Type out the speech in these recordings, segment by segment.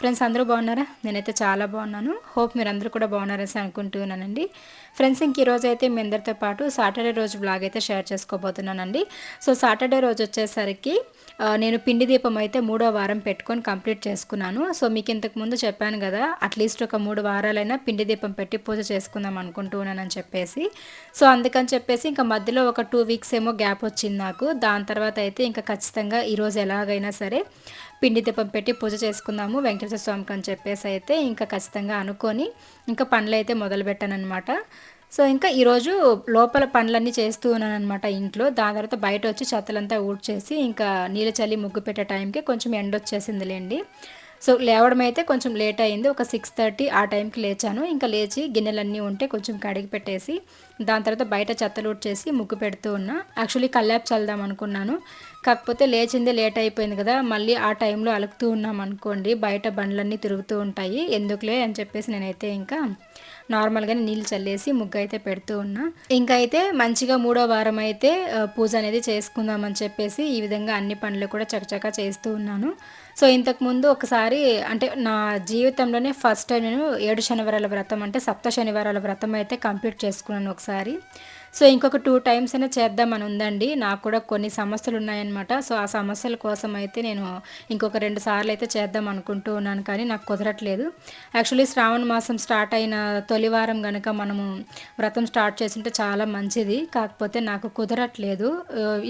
Friends అందరూ బాగున్నారా? నేనైతే చాలా బాగున్నాను. హోప్ మీరందరూ కూడా బాగున్నారని అనుకుంటున్నానండి. ఫ్రెండ్స్ ఇంక ఈరోజు అయితే మీ అందరితో పాటు సాటర్డే రోజు బ్లాగ్ అయితే షేర్ చేసుకోబోతున్నానండి. సో సాటర్డే రోజు వచ్చేసరికి నేను పిండి దీపం అయితే మూడో వారం పెట్టుకొని కంప్లీట్ చేసుకున్నాను. సో మీకు ఇంతకు ముందు చెప్పాను కదా అట్లీస్ట్ ఒక మూడు వారాలైనా పిండి దీపం పెట్టి పూజ చేసుకుందాం అనుకుంటున్నానని చెప్పేసి. సో అందుకని చెప్పేసి ఇంకా మధ్యలో ఒక టూ వీక్స్ ఏమో గ్యాప్ వచ్చింది నాకు. దాని తర్వాత అయితే ఇంకా ఖచ్చితంగా ఈరోజు ఎలాగైనా సరే పిండి దీపం పెట్టి పూజ చేసుకుందాము వెంకటేశ్వర స్వామికి అని చెప్పేసి అయితే ఇంకా ఖచ్చితంగా అనుకొని ఇంకా పనులు అయితే మొదలుపెట్టానమాట అనమాట సో ఇంకా ఈరోజు లోపల పనులన్నీ చేస్తూ ఉన్నాను అనమాట ఇంట్లో. దాని తర్వాత బయట వచ్చి చెత్తలంతా ఊడ్చేసి ఇంకా నీళ్ళు చల్లి ముగ్గు పెట్టే టైంకి కొంచెం ఎండ వచ్చేసిందిలేండి సో లేవడం అయితే కొంచెం లేట్ అయింది. ఒక సిక్స్ థర్టీ ఆ టైంకి లేచాను. ఇంకా లేచి గిన్నెలన్నీ ఉంటే కొంచెం కడిగి పెట్టేసి దాని తర్వాత బయట చెత్తలు చేసి ముగ్గు పెడుతూ ఉన్నా. యాక్చువల్లీ కల్లాప్ చల్దాం అనుకున్నాను. కాకపోతే లేచిందే లేట్ అయిపోయింది కదా. మళ్ళీ ఆ టైంలో అలుకుతూ ఉన్నాం అనుకోండి బయట బండ్లన్నీ తిరుగుతూ ఉంటాయి. ఎందుకులే అని చెప్పేసి నేనైతే ఇంకా నార్మల్గానే నీళ్ళు చల్లేసి ముగ్గు అయితే పెడుతూ ఉన్నా. ఇంకా అయితే మంచిగా మూడో వారం అయితే పూజ అనేది చేసుకుందామని చెప్పేసి ఈ విధంగా అన్ని పనులు కూడా చకచకా చేస్తూ ఉన్నాను. సో ఇంతకుముందు ఒకసారి అంటే నా జీవితంలోనే ఫస్ట్ టైం నేను ఏడు శనివారాల వ్రతం అంటే సప్త శనివారాల వ్రతం అయితే కంప్లీట్ చేసుకున్నాను ఒకసారి. సో ఇంకొక టూ టైమ్స్ అయినా చేద్దామని ఉందండి. నాకు కూడా కొన్ని సమస్యలు ఉన్నాయన్నమాట. సో ఆ సమస్యల కోసం అయితే నేను ఇంకొక రెండు సార్లు అయితే చేద్దాం అనుకుంటూ ఉన్నాను కానీ నాకు కుదరట్లేదు. యాక్చువల్లీ శ్రావణ మాసం స్టార్ట్ అయిన తొలివారం కనుక మనము వ్రతం స్టార్ట్ చేసింటే చాలా మంచిది. కాకపోతే నాకు కుదరట్లేదు.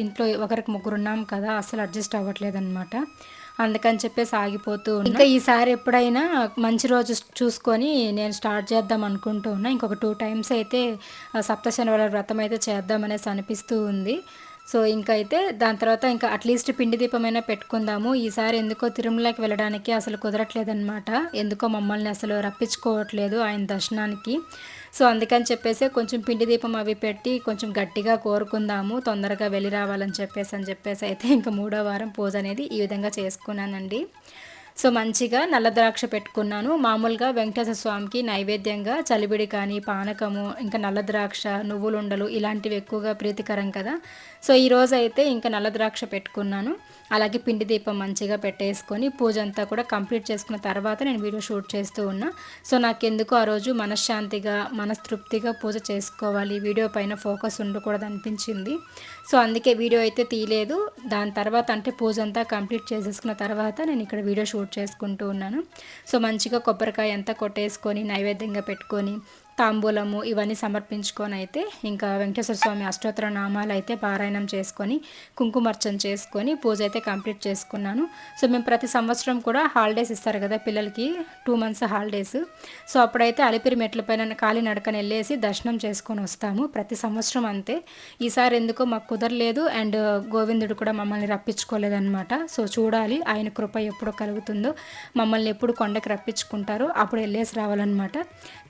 ఇంట్లో ఒకరికి ముగ్గురు ఉన్నాం కదా అసలు అడ్జస్ట్ అవ్వట్లేదు అనమాట అందుకని చెప్పేసి ఆగిపోతూ ఇంకా ఈసారి ఎప్పుడైనా మంచి రోజు చూసుకొని నేను స్టార్ట్ చేద్దాం అనుకుంటూ ఉన్నా. ఇంకొక టూ టైమ్స్ అయితే సప్త శనివారం వ్రతం అయితే చేద్దామనేసి అనిపిస్తూ ఉంది. సో ఇంకా అయితే దాని తర్వాత ఇంకా అట్లీస్ట్ పిండి దీపమైనా పెట్టుకుందాము. ఈసారి ఎందుకో తిరుమలకి వెళ్ళడానికి అసలు కుదరట్లేదన్నమాట. ఎందుకో మమ్మల్ని అసలు రప్పించుకోవట్లేదు ఆయన దర్శనానికి. సో అందుకని చెప్పేసి కొంచెం పిండి దీపం అవి పెట్టి కొంచెం గట్టిగా కోరుకుందాము. తొందరగా వెళ్ళి రావాలని చెప్పేసి అని చెప్పేసి అయితే ఇంకా మూడో వారం పూజ అనేది ఈ విధంగా చేసుకున్నానండి. సో మంచిగా నల్ల ద్రాక్ష పెట్టుకున్నాను. మామూలుగా వెంకటేశ్వర స్వామికి నైవేద్యంగా చలిబిడి కానీ పానకము ఇంకా నల్ల ద్రాక్ష నువ్వులుండలు ఇలాంటివి ఎక్కువగా ప్రీతికరం కదా. సో ఈరోజు అయితే ఇంకా నల్ల ద్రాక్ష పెట్టుకున్నాను. అలాగే పిండి దీపం మంచిగా పెట్టేసుకొని పూజ అంతా కూడా కంప్లీట్ చేసుకున్న తర్వాత నేను వీడియో షూట్ చేస్తూ ఉన్నా. సో నాకెందుకు ఆ రోజు మనశ్శాంతిగా మనస్తృప్తిగా పూజ చేసుకోవాలి. వీడియో పైన ఫోకస్ ఉండకూడదు అనిపించింది. సో అందుకే వీడియో అయితే తీయలేదు. దాని తర్వాత అంటే పూజ అంతా కంప్లీట్ చేసేసుకున్న తర్వాత నేను ఇక్కడ వీడియో షూట్ చేసుకుంటూ ఉన్నాను. సో మంచిగా కొబ్బరికాయ అంతా కొట్టేసుకొని నైవేద్యంగా పెట్టుకొని తాంబూలము ఇవన్నీ సమర్పించుకొని అయితే ఇంకా వెంకటేశ్వర స్వామి అష్టోత్తర నామాలు అయితే పారాయణం చేసుకొని కుంకుమర్చన చేసుకొని పూజ అయితే కంప్లీట్ చేసుకున్నాను. సో మేము ప్రతి సంవత్సరం కూడా హాలిడేస్ ఇస్తారు కదా పిల్లలకి టూ మంత్స్ హాలిడేస్. సో అప్పుడైతే అలిపిరి మెట్ల పైన ఖాళీ నడకని వెళ్ళేసి దర్శనం చేసుకొని వస్తాము. ప్రతి సంవత్సరం అంతే. ఈసారి ఎందుకో మాకు కుదరలేదు అండ్ గోవిందుడు కూడా మమ్మల్ని రప్పించుకోలేదన్నమాట. సో చూడాలి ఆయన కృప ఎప్పుడు కలుగుతుందో మమ్మల్ని ఎప్పుడు కొండకి రప్పించుకుంటారో అప్పుడు వెళ్ళేసి రావాలన్నమాట.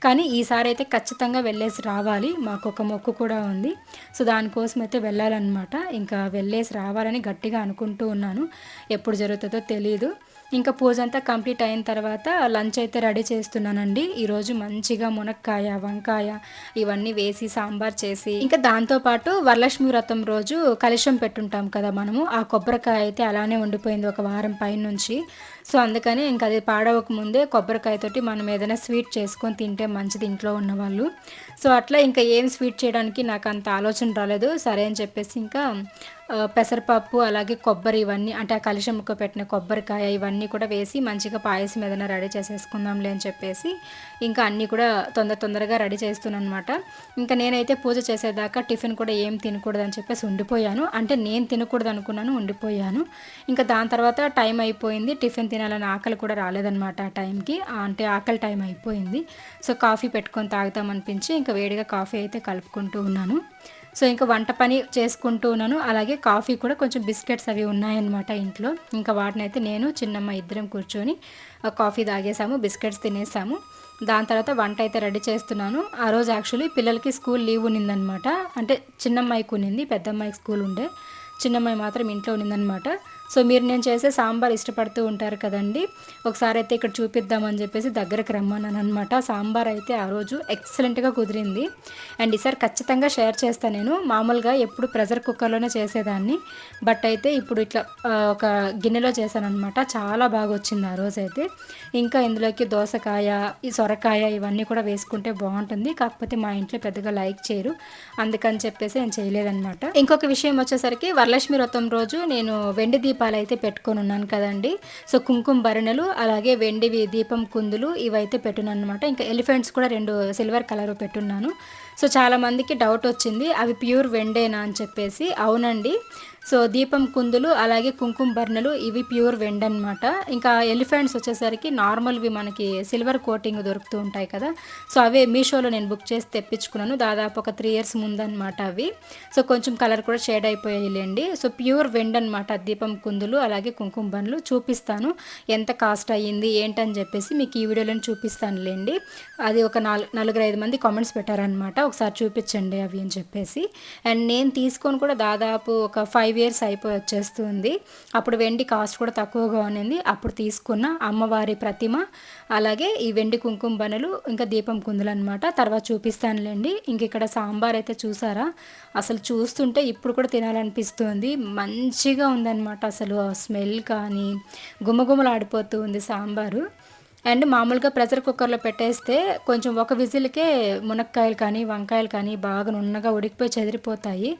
కానీ ఈసారి అయితే అయితే ఖచ్చితంగా వెళ్ళేసి రావాలి. మాకు ఒక మొక్కు కూడా ఉంది. సో దానికోసం అయితే వెళ్ళాలన్నమాట. ఇంకా వెళ్ళేసి రావాలని గట్టిగా అనుకుంటూ ఉన్నాను. ఎప్పుడు జరుగుతుందో తెలియదు ఇంకా పూజ అంతా కంప్లీట్ అయిన తర్వాత లంచ్ అయితే రెడీ చేస్తున్నానండి. ఈరోజు మంచిగా మునక్కాయ వంకాయ ఇవన్నీ వేసి సాంబార్ చేసి ఇంకా దాంతోపాటు వరలక్ష్మి వ్రతం రోజు కలుషం పెట్టుంటాం కదా మనము. ఆ కొబ్బరికాయ అయితే అలానే ఉండిపోయింది ఒక వారం పైన నుంచి సో అందుకని ఇంకా అది పాడవక ముందే కొబ్బరికాయతోటి మనం ఏదైనా స్వీట్ చేసుకొని తింటే మంచిది ఇంట్లో ఉన్నవాళ్ళు. సో అట్లా ఇంకా ఏం స్వీట్ చేయడానికి నాకు అంత ఆలోచన రాలేదు. సరే అని చెప్పేసి ఇంకా పెసరపప్పు అలాగే కొబ్బరి ఇవన్నీ అంటే ఆ కలిసి ముక్క పెట్టిన కొబ్బరికాయ ఇవన్నీ కూడా వేసి మంచిగా పాయసం ఏదైనా రెడీ చేసేసుకుందాంలే అని చెప్పేసి ఇంకా అన్నీ కూడా తొందర తొందరగా రెడీ చేస్తున్నాను అనమాట ఇంకా నేనైతే పూజ చేసేదాకా టిఫిన్ కూడా ఏం తినకూడదు అని చెప్పేసి ఉండిపోయాను. అంటే నేను తినకూడదు అనుకున్నాను ఉండిపోయాను. ఇంకా దాని తర్వాత టైం అయిపోయింది. టిఫిన్ తినాలని ఆకలి కూడా రాలేదనమాట ఆ టైంకి. అంటే ఆకలి టైం అయిపోయింది. సో కాఫీ పెట్టుకొని తాగుతామనిపించి ఇంకా వేడిగా కాఫీ అయితే కలుపుకుంటూ ఉన్నాను. సో ఇంకా వంట పని చేసుకుంటూ ఉన్నాను. అలాగే కాఫీ కూడా కొంచెం బిస్కెట్స్ అవి ఉన్నాయన్నమాట ఇంట్లో. ఇంకా వాటిని అయితే నేను చిన్నమ్మ ఇద్దరం కూర్చొని కాఫీ తాగేసాము బిస్కెట్స్ తినేసాము. దాని తర్వాత వంట అయితే రెడీ చేస్తున్నాను. ఆ రోజు యాక్చువల్లీ పిల్లలకి స్కూల్ లీవ్ ఉన్నిందనమాట అంటే చిన్నమ్మాయికి ఉన్నింది పెద్దమ్మాయికి స్కూల్ ఉండే. చిన్నమ్మాయి మాత్రం ఇంట్లో ఉన్నిందనమాట సో మీరు నేను చేసే సాంబార్ ఇష్టపడుతూ ఉంటారు కదండి. ఒకసారి అయితే ఇక్కడ చూపిద్దామని చెప్పేసి దగ్గరకు రమ్మన్నాను అనమాట సాంబార్ అయితే ఆ రోజు ఎక్సలెంట్గా కుదిరింది. అండ్ ఈసారి ఖచ్చితంగా షేర్ చేస్తాను నేను. మామూలుగా ఎప్పుడు ప్రెషర్ కుక్కర్లోనే చేసేదాన్ని. బట్ అయితే ఇప్పుడు ఇట్లా ఒక గిన్నెలో చేశాను అనమాట చాలా బాగా వచ్చింది ఆ రోజు అయితే. ఇంకా ఇందులోకి దోసకాయ ఈ సొరకాయ ఇవన్నీ కూడా వేసుకుంటే బాగుంటుంది. కాకపోతే మా ఇంట్లో పెద్దగా లైక్ చేయరు. అందుకని చెప్పేసి నేను చేయలేదన్నమాట. ఇంకొక విషయం వచ్చేసరికి వరలక్ష్మి వ్రతం రోజు నేను వెండి దీపాలు అయితే పెట్టుకొని ఉన్నాను కదండి. సో కుంకుమ భరణలు అలాగే వెండివి దీపం కుందులు ఇవైతే పెట్టున్నాను అనమాట ఇంకా ఎలిఫెంట్స్ కూడా రెండు సిల్వర్ కలర్ పెట్టున్నాను. సో చాలామందికి డౌట్ వచ్చింది అవి ప్యూర్ వెండేనా అని చెప్పేసి. అవునండి. సో దీపం కుందులు అలాగే కుంకుమ బర్ణలు ఇవి ప్యూర్ వెండ్ అనమాట ఇంకా ఎలిఫెంట్స్ వచ్చేసరికి నార్మల్వి మనకి సిల్వర్ కోటింగ్ దొరుకుతూ ఉంటాయి కదా. సో అవే మీషోలో నేను బుక్ చేసి తెప్పించుకున్నాను. దాదాపు ఒక త్రీ ఇయర్స్ ముందనమాట అవి. సో కొంచెం కలర్ కూడా షేడ్ అయిపోయాయిలేండి. సో ప్యూర్ వెండ్ అనమాట దీపం కుందులు అలాగే కుంకుమ బర్ణలు చూపిస్తాను. ఎంత కాస్ట్ అయ్యింది ఏంటని చెప్పేసి మీకు ఈ వీడియోలో చూపిస్తానులేండి. అది ఒక నాలుగు నలుగురు ఐదు మంది కామెంట్స్ పెట్టారనమాట ఒకసారి చూపించండి అవి అని చెప్పేసి. అండ్ నేను తీసుకొని కూడా దాదాపు ఒక ఫైవ్ ఇయర్స్ అయిపోయి వచ్చేస్తుంది. అప్పుడు వెండి కాస్ట్ కూడా తక్కువగా ఉన్నింది. అప్పుడు తీసుకున్న అమ్మవారి ప్రతిమ అలాగే ఈ వెండి కుంకుమ బనలు ఇంకా దీపం కుందులు అనమాట తర్వాత చూపిస్తానులేండి. ఇంక ఇక్కడ సాంబార్ అయితే చూసారా? అసలు చూస్తుంటే ఇప్పుడు కూడా తినాలనిపిస్తుంది. మంచిగా ఉందన్నమాట అసలు స్మెల్ కానీ. గుమగుమలాడిపోతూ ఉంది సాంబారు. అండ్ మామూలుగా ప్రెషర్ కుక్కర్లో పెట్టేస్తే కొంచెం ఒక విజిల్కే మునక్కాయలు కానీ వంకాయలు కానీ బాగా నున్నగా ఉడికిపోయి చెదిరిపోతాయి.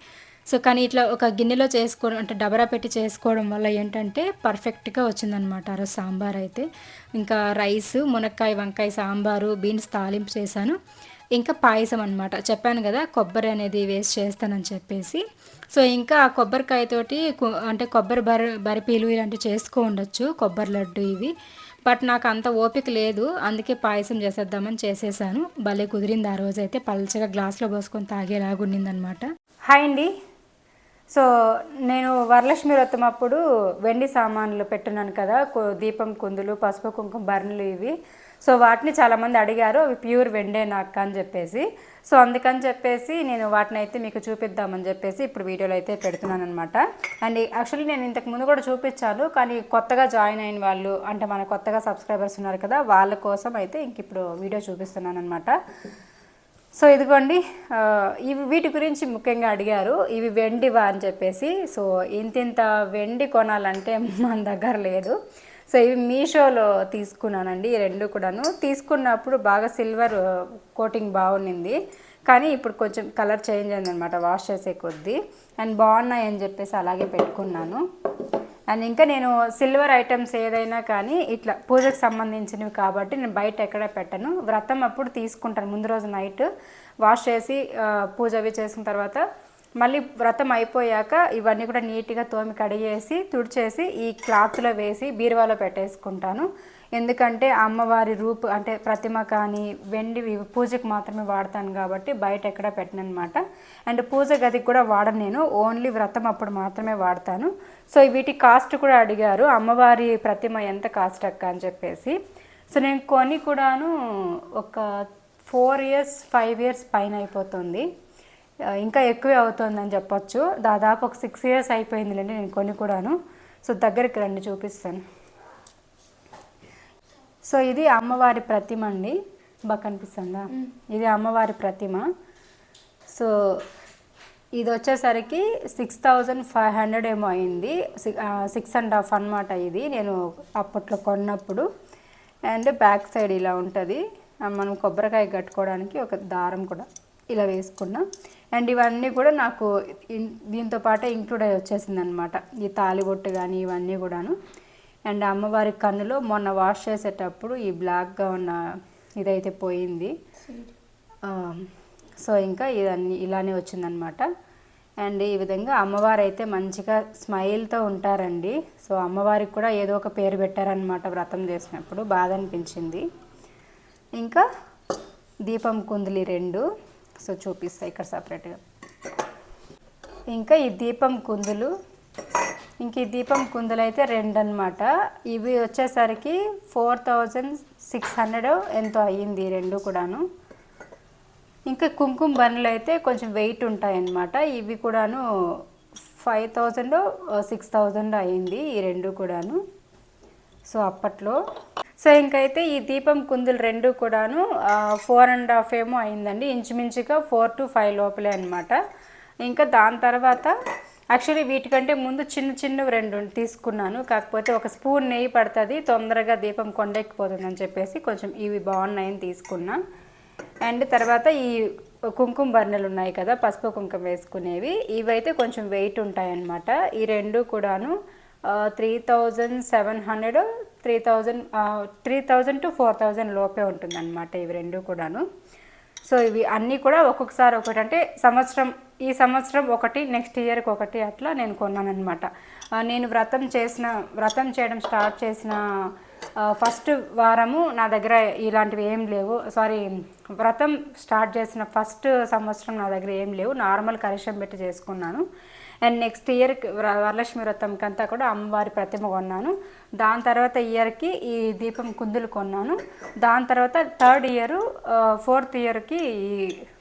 సో కానీ ఇట్లా ఒక గిన్నెలో చేసుకోవడం అంటే డబరా పెట్టి చేసుకోవడం వల్ల ఏంటంటే పర్ఫెక్ట్గా వచ్చిందనమాట ఆ రోజు సాంబార్ అయితే. ఇంకా రైస్ మునక్కాయ వంకాయ సాంబారు బీన్స్ తాలింపు చేశాను. ఇంకా పాయసం అనమాట చెప్పాను కదా కొబ్బరి అనేది వేస్ట్ చేస్తానని చెప్పేసి. సో ఇంకా ఆ కొబ్బరికాయతోటి అంటే కొబ్బరి బర బరిపీలు ఇలాంటివి చేసుకో ఉండొచ్చు కొబ్బరి లడ్డు ఇవి. బట్ నాకు అంత ఓపిక లేదు అందుకే పాయసం చేసేద్దామని చేసేసాను. భలే కుదిరింది ఆ రోజు అయితే పల్చగా గ్లాస్లో పోసుకొని తాగేలాగా ఉండిందనమాట హాయ్ అండి. సో నేను వరలక్ష్మి వ్రతం అప్పుడు వెండి సామాన్లు పెట్టున్నాను కదా దీపం కుందులు పసుపు కుంకుమ బర్నులు ఇవి. సో వాటిని చాలామంది అడిగారు అవి ప్యూర్ వెండే నాకు అని చెప్పేసి. సో అందుకని చెప్పేసి నేను వాటిని అయితే మీకు చూపిద్దామని చెప్పేసి ఇప్పుడు వీడియోలో అయితే పెడుతున్నాను అనమాట అండ్ యాక్చువల్లీ నేను ఇంతకు ముందు కూడా చూపించాను కానీ కొత్తగా జాయిన్ అయిన వాళ్ళు అంటే మన కొత్తగా సబ్స్క్రైబర్స్ ఉన్నారు కదా వాళ్ళ కోసం అయితే ఇంక ఇప్పుడు వీడియో చూపిస్తున్నాను అనమాట సో ఇదిగోండి ఇవి వీటి గురించి ముఖ్యంగా అడిగారు. ఇవి వెండివా అని చెప్పేసి. సో ఇంతింత వెండి కొనాలంటే మన దగ్గర లేదు. సో ఇవి మీషోలో తీసుకున్నానండి ఈ రెండు కూడాను. తీసుకున్నప్పుడు బాగా సిల్వర్ కోటింగ్ బాగుండింది. కానీ ఇప్పుడు కొంచెం కలర్ చేంజ్ అయిందనమాట వాష్ చేసే కొద్దీ. అండ్ బాగున్నాయి అని చెప్పేసి అలాగే పెట్టుకున్నాను. అండ్ ఇంకా నేను సిల్వర్ ఐటమ్స్ ఏదైనా కానీ ఇట్లా పూజకు సంబంధించినవి కాబట్టి నేను బయట ఎక్కడ పెట్టను. వ్రతం అప్పుడు తీసుకుంటాను ముందు రోజు నైట్. వాష్ చేసి పూజ అవి చేసిన తర్వాత మళ్ళీ వ్రతం అయిపోయాక ఇవన్నీ కూడా నీట్గా తోమి కడిగేసి తుడిచేసి ఈ క్లాత్లో వేసి బీరువాలో పెట్టేసుకుంటాను. ఎందుకంటే అమ్మవారి రూపు అంటే ప్రతిమ కానీ వెండి పూజకు మాత్రమే వాడతాను కాబట్టి బయట ఎక్కడ పెట్టనమాట అండ్ పూజ గదికి కూడా వాడను నేను. ఓన్లీ వ్రతం అప్పుడు మాత్రమే వాడతాను. సో వీటి కాస్ట్ కూడా అడిగారు. అమ్మవారి ప్రతిమ ఎంత కాస్ట్ అక్క అని చెప్పేసి. సో నేను కొని కూడాను ఒక ఫోర్ ఇయర్స్ ఫైవ్ ఇయర్స్ పైన అయిపోతుంది. ఇంకా ఎక్కువే అవుతుందని చెప్పొచ్చు. దాదాపు ఒక సిక్స్ ఇయర్స్ అయిపోయిందిలేండి నేను కొని కూడాను. సో దగ్గరికి రండి చూపిస్తాను. సో ఇది అమ్మవారి ప్రతిమ అండి. బాగా కనిపిస్తుందా? ఇది అమ్మవారి ప్రతిమ. సో ఇది వచ్చేసరికి సిక్స్ థౌజండ్ ఫైవ్ హండ్రెడ్ ఏమో అయింది. సిక్స్ అండ్ హాఫ్ అనమాట ఇది. నేను అప్పట్లో కొన్నప్పుడు. అండ్ బ్యాక్ సైడ్ ఇలా ఉంటుంది. మనం కొబ్బరికాయ కట్టుకోవడానికి ఒక దారం కూడా ఇలా వేసుకున్నా. అండ్ ఇవన్నీ కూడా నాకు దీంతో పాటే ఇంక్లూడ్ అయ్యి వచ్చేసింది అనమాట ఈ తాలిబొట్టు కానీ ఇవన్నీ కూడాను. అండ్ అమ్మవారి కన్నులో మొన్న వాష్ చేసేటప్పుడు ఈ బ్లాక్గా ఉన్న ఇదైతే పోయింది. సో ఇంకా ఇదన్నీ ఇలానే వచ్చిందనమాట. అండ్ ఈ విధంగా అమ్మవారు అయితే మంచిగా స్మైల్తో ఉంటారండి. సో అమ్మవారికి కూడా ఏదో ఒక పేరు పెట్టారనమాట వ్రతం చేసినప్పుడు. బాధ అనిపించింది ఇంకా దీపం కుందులి రెండు. సో చూపిస్తాయి ఇక్కడ సపరేట్గా. ఇంకా ఈ దీపం కుందులు ఇంక ఈ దీపం కుందులు అయితే రెండు అనమాట ఇవి వచ్చేసరికి ఫోర్ థౌజండ్ సిక్స్ హండ్రెడ్ ఎంతో అయ్యింది రెండు కూడాను. ఇంకా కుంకుమ బన్నులు అయితే కొంచెం వెయిట్ ఉంటాయన్నమాట. ఇవి కూడాను ఫైవ్ థౌజండ్ సిక్స్ థౌజండ్ అయింది ఈ రెండు కూడాను. సో అప్పట్లో. సో ఇంకైతే ఈ దీపం కుందులు రెండు కూడాను ఫోర్ అండ్ హాఫ్ ఏమో అయిందండి ఇంచుమించుగా ఫోర్ టు ఫైవ్ లోపలే అనమాట ఇంకా దాని తర్వాత యాక్చువల్లీ వీటికంటే ముందు చిన్న చిన్నవి రెండు తీసుకున్నాను. కాకపోతే ఒక స్పూన్ నెయ్యి పడుతుంది. తొందరగా దీపం కొండెక్కిపోతుందని చెప్పేసి కొంచెం ఇవి బాగున్నాయని తీసుకున్నా. అండ్ తర్వాత ఈ కుంకుమ బర్నెలు ఉన్నాయి కదా పసుపు కుంకుమ వేసుకునేవి. ఇవైతే కొంచెం వెయిట్ ఉంటాయన్నమాట. ఈ రెండు కూడాను three thousand seven hundred three thousand three thousand to four thousand లోపే ఉంటుందన్నమాట ఇవి రెండు కూడాను. సో ఇవి అన్నీ కూడా ఒక్కొక్కసారి ఒకటి అంటే సంవత్సరం ఈ సంవత్సరం ఒకటి నెక్స్ట్ ఇయర్కి ఒకటి అట్లా నేను కొన్నాను అనమాట నేను వ్రతం చేసిన వ్రతం చేయడం స్టార్ట్ చేసిన ఫస్ట్ వారము నా దగ్గర ఇలాంటివి ఏం లేవు. సారీ వ్రతం స్టార్ట్ చేసిన ఫస్ట్ సంవత్సరం నా దగ్గర ఏం లేవు. నార్మల్ కరిషం పెట్టి చేసుకున్నాను. అండ్ నెక్స్ట్ ఇయర్ వరలక్ష్మి వ్రతంకి అంతా కూడా అమ్మవారి ప్రతిమ కొన్నాను. దాని తర్వాత ఇయర్కి ఈ దీపం కుందులు కొన్నాను. దాని తర్వాత థర్డ్ ఇయర్ ఫోర్త్ ఇయర్కి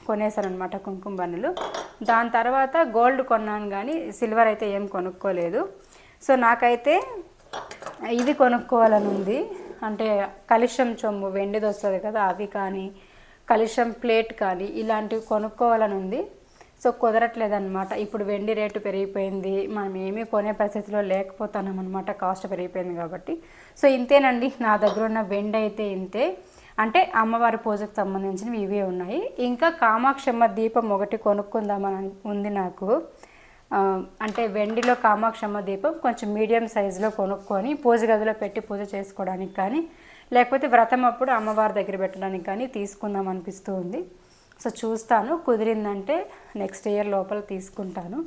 కొనేసాను అనమాట కుంకుమ బన్నులు. దాని తర్వాత గోల్డ్ కొన్నాను కానీ సిల్వర్ అయితే ఏం కొనుక్కోలేదు. సో నాకైతే ఇది కొనుక్కోవాలని ఉంది. అంటే కలిషం చొమ్ము వెండిది వస్తుంది కదా అవి కానీ కలిషం ప్లేట్ కానీ ఇలాంటివి కొనుక్కోవాలని ఉంది. సో కుదరట్లేదన్నమాట. ఇప్పుడు వెండి రేటు పెరిగిపోయింది. మనం ఏమీ కొనే పరిస్థితిలో లేకపోతున్నాం అనమాట కాస్ట్ పెరిగిపోయింది కాబట్టి. సో ఇంతేనండి. నా దగ్గర ఉన్న వెండి అయితే ఇంతే. అంటే అమ్మవారి పూజకు సంబంధించినవి ఇవే ఉన్నాయి. ఇంకా కామాక్షమ్మ దీపం ఒకటి కొనుక్కుందామని ఉంది నాకు. అంటే వెండిలో కామాక్షమ్మ దీపం కొంచెం మీడియం సైజులో కొనుక్కొని పూజ గదిలో పెట్టి పూజ చేసుకోవడానికి కానీ లేకపోతే వ్రతం అప్పుడు అమ్మవారి దగ్గర పెట్టడానికి కానీ తీసుకుందాం అనిపిస్తూ ఉంది. సో చూస్తాను కుదిరిందంటే నెక్స్ట్ ఇయర్ లోపల తీసుకుంటాను.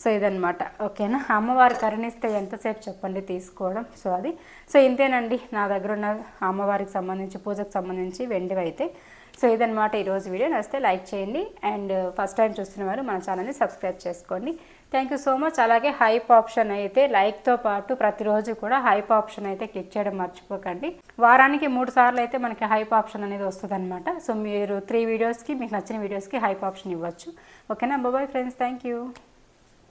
సో ఇదనమాట ఓకేనా? అమ్మవారి కరుణిస్తే ఎంతసేపు చెప్పండి తీసుకోవడం. సో అది. సో ఇంతేనండి. నా దగ్గర ఉన్న అమ్మవారికి సంబంధించి పూజకు సంబంధించి వెండివి అయితే. సో ఇదనమాట ఈరోజు వీడియో. నచ్చితే లైక్ చేయండి. అండ్ ఫస్ట్ టైం చూస్తున్న వారు మన ఛానల్ని సబ్స్క్రైబ్ చేసుకోండి. థ్యాంక్ యూ సో మచ్ అలాగే హైప్ ఆప్షన్ అయితే లైక్తో పాటు ప్రతిరోజు కూడా హైప్ ఆప్షన్ అయితే క్లిక్ చేయడం మర్చిపోకండి. వారానికి మూడు సార్లు అయితే మనకి హైప్ ఆప్షన్ అనేది వస్తుంది సో మీరు త్రీ వీడియోస్కి మీకు నచ్చిన వీడియోస్కి హైప్ ఆప్షన్ ఇవ్వచ్చు. ఓకేనా బాబాయ్ ఫ్రెండ్స్ థ్యాంక్ యూ